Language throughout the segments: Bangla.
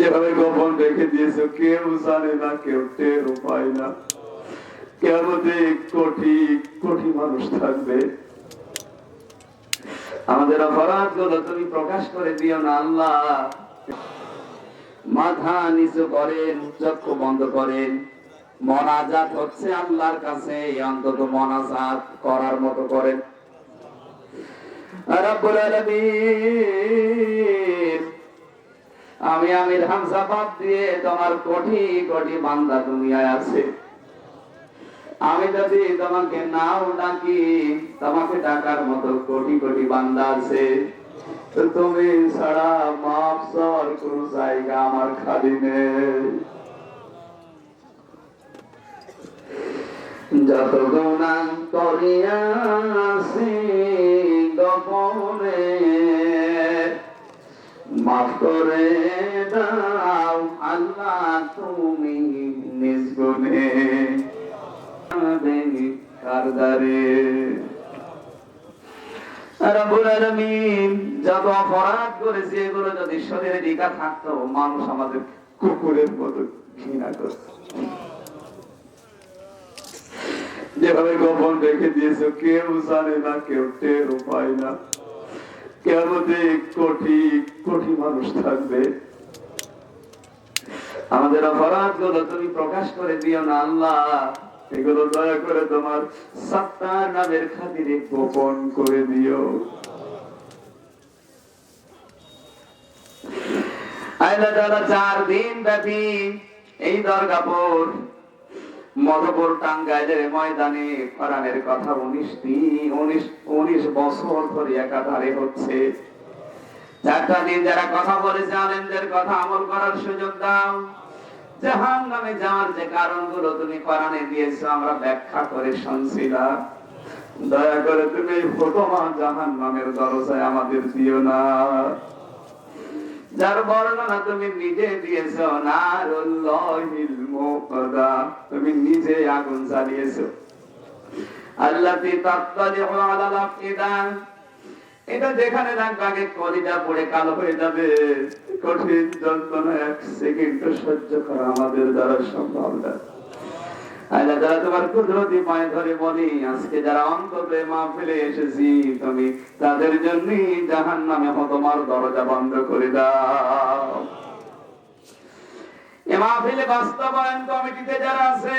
যেভাবে গোপন রেখে দিয়েছ, কেউ জানে না, কেউ টের পায় না। কেমতে কোটি কোটি মানুষ থাকবে। আমাদের অপরাধগুলো তুমি প্রকাশ করে দিও না, আল্লাহ। মাথা নিচু করেন, চক্ষু বন্ধ করেন। মনাজাত হচ্ছে আল্লাহর কাছে, অন্তত মনাজাত করার মতো করেন। আমি আমির হামজা বাদ দিয়ে তোমার কোটি কোটি বান্দা দুনিয়ায় আছে। আমি যদি তোমাকে নাও ডাকি, তোমাকে ডাকার মতো কোটি কোটি বান্দা আছে। তুমি ছাড়া মাপ সর কোন জায়গা আমার খালি নেই। যত গুণা করিয়াছি, গোপনে মাফ করে দাও আল্লাহ তুমি কারদারে যত অপরাধ করেছে, এগুলো যদি শরীরে টিকা থাকতো, মানুষ আমাদের কুকুরের মতো ঘৃণা করত। যেভাবে গোপন রেখে দিয়েছ, কেউ জানে না, কেউ টের পায় না। কেমতে কোটি কোটি মানুষ থাকবে? আমাদের অপরাধগুলো তুমি প্রকাশ করে দিও না, আল্লাহ। এগুলো দয়া করে তোমার সত্তার নামের খাতিরে গোপন করে দিও। চার দিন ব্যাপী এই দরগাপুর, মধুপুর টাঙ্গাইলের ময়দানে কোরআনের কথা উনিশ দিন, উনিশ বছর ধরে একাধারে হচ্ছে। চারটা দিন যারা কথা বলেছে, আলেমদের কথা আমল করার সুযোগ দাও। জাহান নামে যাওয়ার যে কারণগুলো তুমি কোরআনে দিয়েছ, আমরা ব্যাখ্যা করে শুনছিলাম দয়া করে তুমি এই ফটোমা জাহান নামের দরজায় আমাদের দিও না। যার বর্ণনা তুমি নিজে দিয়েছ, নারুল্লাহিল মুকদা তুমি নিজে আগুন জ্বালিয়েছো। এটা যেখানে আগে পড়ে কালো হয়ে যাবে। কঠিন যন্ত্রণা এক সেকেন্ড সহ্য করা আমাদের দ্বারা সম্ভব না। যারা এসেছি, তুমি তাদের জন্যই জাহান নামে তোমার দরজা বন্ধ করে দাও। এ মাহফিলে বাস্তবায়ন কমিটিতে যারা আছে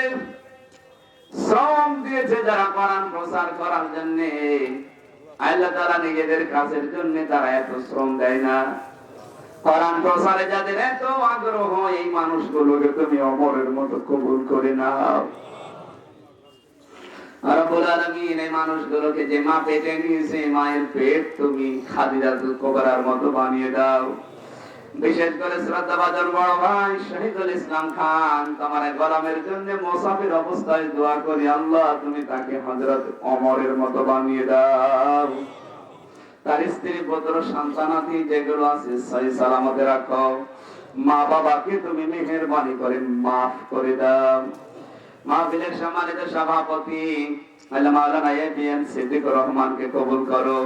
শ্রম দিয়েছে যারা কোরআন প্রচার করার জন্য। আল্লাহ তারা নিজেদের কাজের জন্য তারা এত শ্রম দেয় না। কোরআন যাদের এত আগ্রহ, এই মানুষগুলোকে তুমি অমরের মতো কবুল করে এই মানুষগুলোকে যে মা পেটে নিয়েছে মায়ের পেট তুমি খাদিজাতুল কোবরার মতো বানিয়ে দাও। বিশেষ করে শ্রদ্ধাভাজন বড় ভাই শহীদুল ইসলাম খান। তোমার এই গোলামের জন্য মুসাফির অবস্থায় দোয়া করি আল্লাহ, তুমি তাকে হযরত ওমরের মতো বানিয়ে দাও। তার স্ত্রী, পুত্র, সন্তানাদি যেগুলো আছে, সহি সালামতে রাখো। মা বাবাকে তুমি মেহেরবানি করে মাফ করে দাও। মা মাহফিলের সম্মানিত সভাপতি আল্লাহ মাওলানা এ এবিএম সিদ্দিকুর রহমানকে কবুল করো।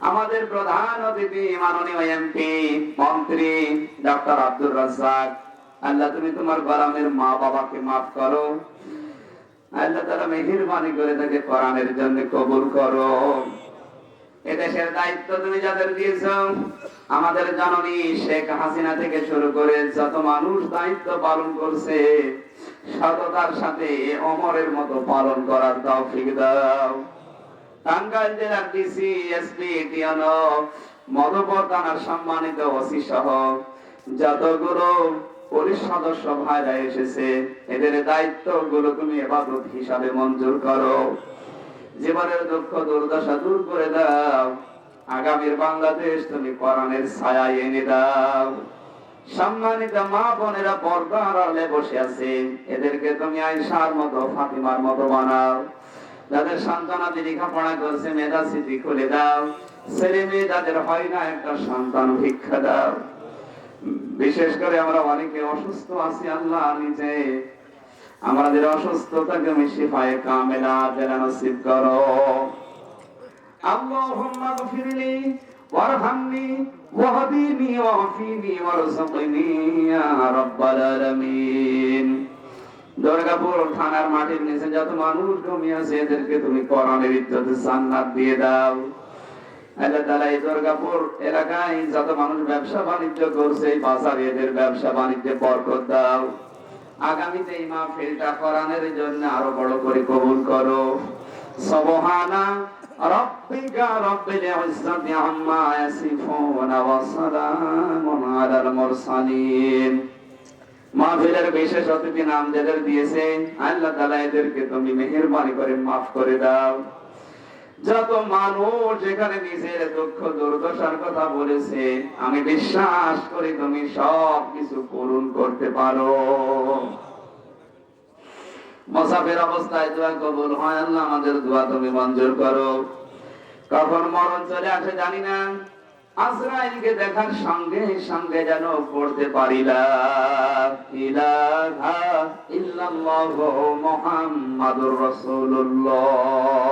আমাদের প্রধান অতিথি মাননীয় এমপি, মন্ত্রী ডক্টর আব্দুর রাজ্জাক। আল্লাহ, তুমি তোমার গোলামের মা বাবাকে মাফ করো। আল্লাহ তারা মেহেরবানি করে তাকে কোরআনের জন্য কবুল করো। এদেশের দায়িত্ব তুমি যাদের দিয়েছ, আমাদের জননী শেখ হাসিনা থেকে শুরু করে যত মানুষ দায়িত্ব পালন করছে, সততার সাথে অমরের মতো পালন করার তৌফিক দাও। টাঙ্গাইল জেলার ডিসি এসপি মধুপুর থানার সম্মানিত ওসি সহ পুলিশ সদস্য ভাইরা এসেছে, এদের তুমি এবাদত হিসাবে মঞ্জুর করো। জীবনের দুঃখ, দুর্দশা দূর করে দাও। আগামীর বাংলাদেশ তুমি কোরআনের ছায়া এনে দাও। সম্মানিত মা বোনেরা পর্দা বসে আছে, এদেরকে তুমি আয়সার মতো, ফাতিমার মতো বানাও। যাদের সন্তানাদি লেখাপড়া করছে, মেধা স্মৃতি খুলে দাও। ছেলে মেয়ে যাদের হয় না, একটা সন্তান ভিক্ষা দাও। বিশেষ করে আমরা অনেকে অসুস্থ আছি, আল্লাহ নিজে। আমাদের অসুস্থতাকে মিশি মিশিফায় কামেলা দেরা নসিব করো। আল্লাহুম্মা গফিরলি ওয়ারহামনি ওয়াহদিনি ওয়াফিনি ওয়ারzuqনি ইয়া রাব্বাল আলামিন। দুর্গাপুর থানার মাটির নিচে যত মানুষ ঘুমিয়ে আছে, এদেরকে তুমি কোরআনের ইজ্জতে, জান্নাত দিয়ে দাও। আল্লাহ তাআলা এই দুর্গাপুর এলাকায় যত মানুষ ব্যবসা বাণিজ্য করছে বাজারে এদের ব্যবসা বাণিজ্যে বরকত দাও। আগামীতে এই মাহফিলটা কোরআনের জন্য আরও বড় করে কবুল করো। সুবহানা রাব্বিকা রাব্বিল ইজ্জাতি আম্মা ইয়াসিফুন ওয়া সালামুন আলাল মুরসালিন। মাহফিলের বিশেষ অতিথি নাম যাদের দিয়েছে, আল্লাহ তাআলা এদেরকে তুমি মেহেরবানি করে মাফ করে দাও। যত মানুষ এখানে নিজের দুঃখ, দুর্দশার কথা বলেছে, আমি বিশ্বাস করি তুমি সব কিছু পূরণ করতে পারো। মসাফের অবস্থায় দোয়া কবুল হয়, আল্লাহ আমাদের দোয়া তুমি মঞ্জুর করো। কখন মরণ চলে আসে জানি না। আজরাইলকে দেখার সঙ্গে সঙ্গে যেন পড়তে পারিলাম ইলাহা ইল্লাল্লাহু মুহাম্মাদুর রাসূলুল্লাহ।